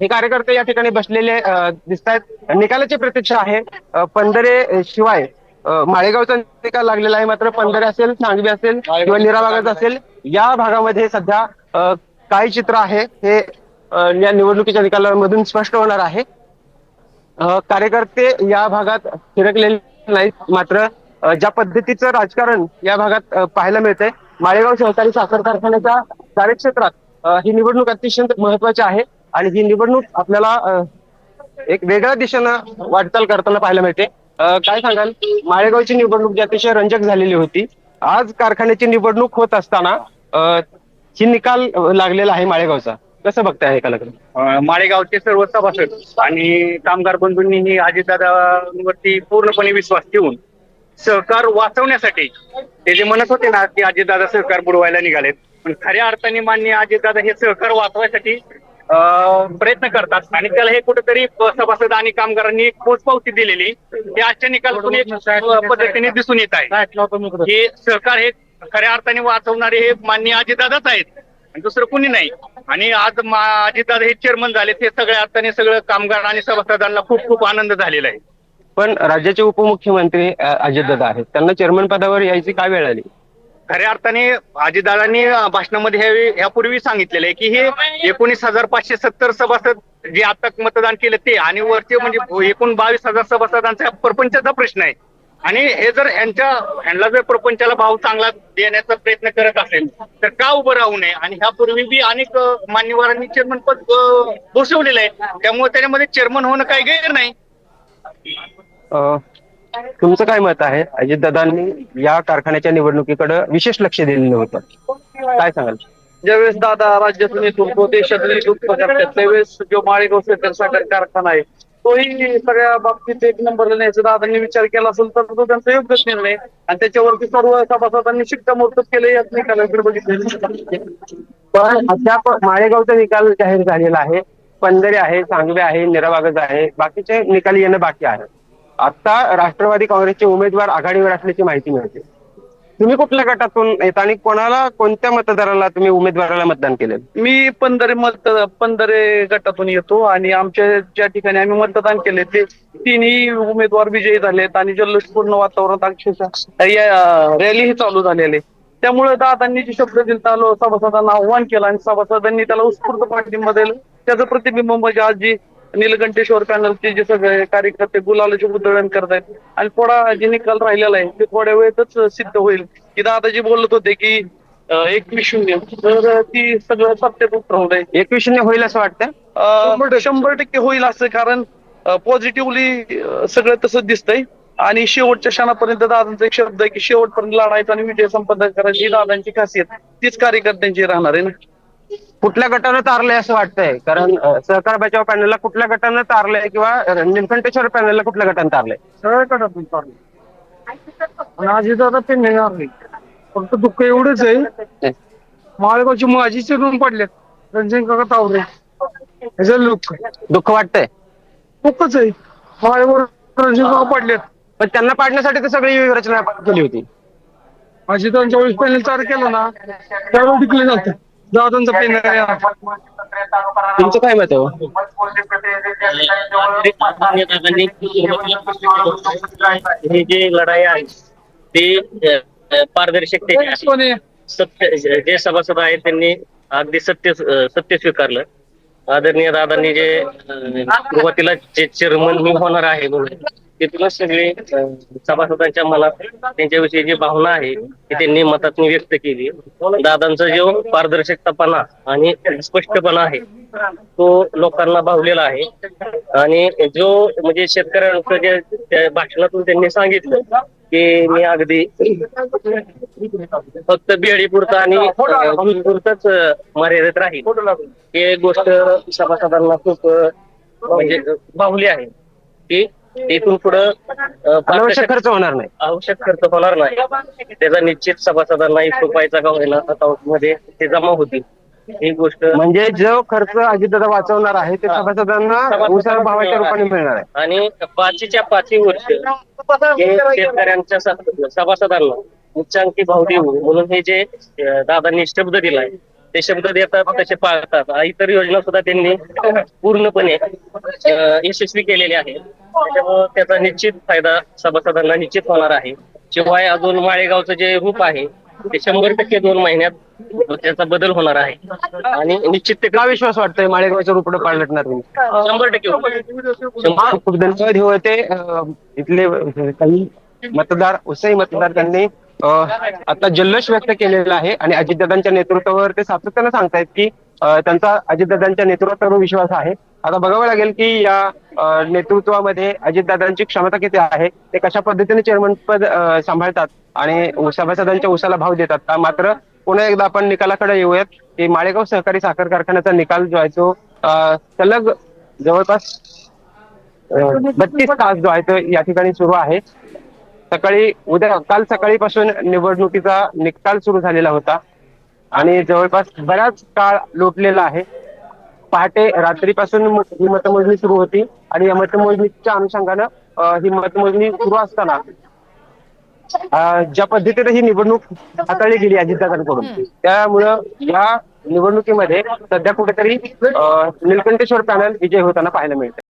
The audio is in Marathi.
हे कार्यकर्ते या ठिकाणी बसलेले दिसत आहेत निकालाची प्रतीक्षा आहे. पंधरे शिवाय माळेगावचा निकाल लागलेला आहे. मात्र पंधरे असेल सांगवी असेल किंवा निरा निराबागाच असेल या भागामध्ये सध्या काय चित्र आहे हे या निवडणुकीच्या निकालामधून स्पष्ट होणार आहे. कार्यकर्ते या भागात फिरकलेले नाहीत. मात्र ज्या पद्धतीचं राजकारण या भागात पाहायला मिळतंय माळेगाव सहकारी साखर कारखान्याच्या कार्यक्षेत्रात ही निवडणूक अतिशय महत्वाची आहे. आणि ही निवडणूक आपल्याला एक वेगळ्या दिशेनं वाटचाल करताना पाहायला मिळते. काय सांगाल? माळेगावची निवडणूक जी अतिशय रंजक झालेली होती आज कारखान्याची निवडणूक होत असताना ही निकाल लागलेला आहे माळेगावचा. कसं बघताय हे माळेगावचे सर्व सभासद आणि कामगार बंधूंनीही अजितदादांवरती पूर्णपणे विश्वास ठेवून सहकार वाचवण्यासाठी ते जे म्हणत होते ना की अजितदादा सहकार बुडवायला निघालेत. पण खऱ्या अर्थाने मान्य अजितदादा हे सहकार वाचवायसाठी प्रयत्न करतात. आणि त्याला हे कुठेतरी सभासद आणि कामगारांनी पोचपावती दिलेली. हे आजच्या निकालातून एक पद्धतीने दिसून येत आहे. हे सहकार हे खऱ्या अर्थाने वाचवणारे हे मान्य अजितदादाच आहेत. आणि दुसरं कुणी नाही. आणि आज अजितदादा हे चेअरमन झाले ते सगळ्या अर्थाने सगळं कामगार आणि सभासदांना खूप खूप आनंद झालेला आहे. पण राज्याचे उपमुख्यमंत्री अजितदादा आहेत. त्यांना चेअरमन पदावर यायची काय वेळ आली? खऱ्या अर्थाने अजितदादांनी भाषणामध्ये ह्यावेळी यापूर्वी सांगितलेलं आहे की हे एकोणीस हजार पाचशे सत्तर सभासद जे आता मतदान केले ते आणि वरचे म्हणजे एकूण बावीस हजार सभासदांचा प्रपंचाचा प्रश्न आहे. आणि हे जर यांच्या ह्यांना जर प्रपंचाला भाव चांगला देण्याचा प्रयत्न करत असेल तर का उभं राहू नये? आणि ह्यापूर्वी बी अनेक मान्यवरांनी चेअरमन पद अं, भूषवलेलं आहे. त्यामुळे त्याच्यामध्ये चेअरमन होणं काही गैर नाही. तुमचं काय मत आहे? अजितदादांनी या कारखान्याच्या निवडणुकीकडे विशेष लक्ष दिलेलं होतं. काय सांगाल? ज्यावेळेस दादा राज्यातून येतो देशातून नेतृत्व करतात त्यावेळेस जो माळेगाव साखर साखर कारखाना आहे तोही सगळ्या बाबतीत एक नंबर न्यायचा. दादांनी विचार केला असेल तर तो त्यांचा योग्यच निर्णय. आणि त्याच्यावरती सर्व सभासदांनी शिक्कामोर्तब केलं यात निकालाकडे बघितलं. पण अद्याप माळेगावचा निकाल जाहीर झालेला आहे. पंधरे आहे सांगवे आहे निराबागज आहे. बाकीचे निकाल येणं बाकी आहे. आता राष्ट्रवादी काँग्रेसचे उमेदवार आघाडीवर असल्याची माहिती मिळते. तुम्ही कुठल्या गटातून येत आणि कोणाला कोणत्या मतदाराला तुम्ही उमेदवाराला मतदान केलं? मी पंधरे मत पंधरे गटातून येतो आणि आमच्या ज्या ठिकाणी आम्ही मतदान केले ते तिन्ही उमेदवार विजयी झालेत आणि जल्लोषपूर्ण वातावरणात अक्षरशः रॅलीही चालू झालेले. त्यामुळे दादांनी जे शब्द दिला सभासदांना आव्हान केलं आणि सभासदांनी त्याला उत्स्फूर्त पाठिंबा दिलं. त्याचं प्रतिबिंब म्हणजे आज जी नीलकंठेश्वर पॅनलचे जे सगळे कार्यकर्ते गुलालाचे उधळण करत आहेत आणि थोडा जे निकाल राहिलेला आहे ते थोड्या वेळेतच सिद्ध होईल. की दादाजी बोलत होते की एकवीस शून्य. तर ती सगळं सत्यात उतरवलंय एकवीस शून्य होईल असं वाटतं शंभर टक्के. होईल असं कारण पॉझिटिव्हली सगळं तसं दिसतंय. आणि शेवटच्या क्षणापर्यंत दादांचा एक शब्द आहे की शेवटपर्यंत लढायचा आणि विजय संपादन करायची ही दादांची खासियत. तीच कार्यकर्त्यांची राहणार आहे ना. कुठल्या गटानं तारलंय असं वाटतंय? कारण सहकार बचाव पॅनलला कुठल्या गटानं तारलंय किंवा निलकंठेश्वर पॅनलला कुठल्या गटानं तारलंय? सगळ्या गटातून आणि आजी दादा ते मिळणार नाही. फक्त दुःख एवढंच आहे. माळेगावची माझी चिरून पडलेत. रणजित काका तावरे ह्याचं लोक. दुःख वाटतंय? दुःखच आहे. माळेगाव रणजित काका पडलेत. पण त्यांना पाडण्यासाठी तर सगळी रचना केली होती. माझी दोनच्या वेळेस पॅनल चालू केलं ना त्यावेळी टिकले जातं दादांचं पॅनल आहे. तुमचं काय मत आहे हो? ही जी लढाई आहे ती अ, पारदर्शकतेची आहे. सत्य जे सभासद आहेत त्यांनी अगदी सत्य सत्य स्वीकारलं. आदरणीय दादांनी जे अ, सुरुवातीला जे चेअरमन मी होणार आहे म्हणून. तिथूनच सगळे सभासदांच्या मनात त्यांच्याविषयी जी भावना आहे ती त्यांनी मतातून व्यक्त केली. दादांचा जो पारदर्शकतापणा आणि स्पष्टपणा आहे तो लोकांना भावलेला आहे. आणि जो म्हणजे शेतकऱ्यांचं जे भाषणातून त्यांनी सांगितलं की मी अगदी फक्त बिहाडी पुरता आणि पुरताच पुरतच मर्यादित राहील हे गोष्ट सभासदांना खूप म्हणजे भावली आहे. की इथून पुढं अं, अनावश्यक खर्च होणार नाही. आवश्यक खर्च होणार नाही. त्याचा निश्चित सभासदांना एक रुपयाचा का होईना अकाउंटमध्ये ते जमा होतील. ही गोष्ट म्हणजे जो खर्च अजितदादा वाचवणार आहे ते सभासदांना उसार भावाच्या रूपाने मिळणार आहे. आणि पाचीच्या पाचही वर्ष हे शेतकऱ्यांच्या स- सभासदांना उच्चांकी भाव देऊ म्हणून हे जे अं, दादांनी शब्द दिलाय ते शब्द देतात तसे पाळतात. इतर योजना सुद्धा त्यांनी पूर्णपणे यशस्वी केलेल्या आहेत. त्याच्यामुळे त्याचा निश्चित फायदा सभासदांना निश्चित होणार आहे. शिवाय अजून माळेगावचं जे रूप आहे ते शंभर टक्के दोन महिन्यात त्याचा बदल होणार आहे. आणि निश्चित ते का विश्वास वाटतोय माळेगावचं रुपडं पालटणार शंभर टक्के. खूप धन्यवाद. हे होते इथले काही मतदार उत्साही मतदार त्यांनी आता जल्लोष व्यक्त केलेला आहे आणि अजितदादांच्या नेतृत्वावर ते सातत्यानं सांगतायत की त्यांचा अजितदादांच्या नेतृत्वावर विश्वास आहे. आता बघावं लागेल की या नेतृत्वामध्ये अजितदादांची क्षमता किती आहे ते कशा पद्धतीने चेअरमन पद सांभाळतात आणि सभासदांच्या उसाला भाव देतात. का मात्र पुन्हा एकदा आपण निकालाकडे येऊयात की माळेगाव सहकारी साखर कारखान्याचा निकाल जो आहे तो सलग जवळपास बत्तीस तास जो आहे तो या ठिकाणी सुरू आहे. सकाळी उद्या काल सकाळीपासून निवडणुकीचा निकाल सुरू झालेला होता. आणि जवळपास बराच काळ लोटलेला आहे. पहाटे रात्रीपासून ही मतमोजणी सुरू होती. आणि या मतमोजणीच्या अनुषंगानं ही मतमोजणी सुरू असताना ज्या पद्धतीने ही निवडणूक हाताळली गेली अजितदादांकडून त्यामुळं या निवडणुकीमध्ये सध्या कुठेतरी निलकंठेश्वर पॅनल विजय होताना पाहायला मिळतं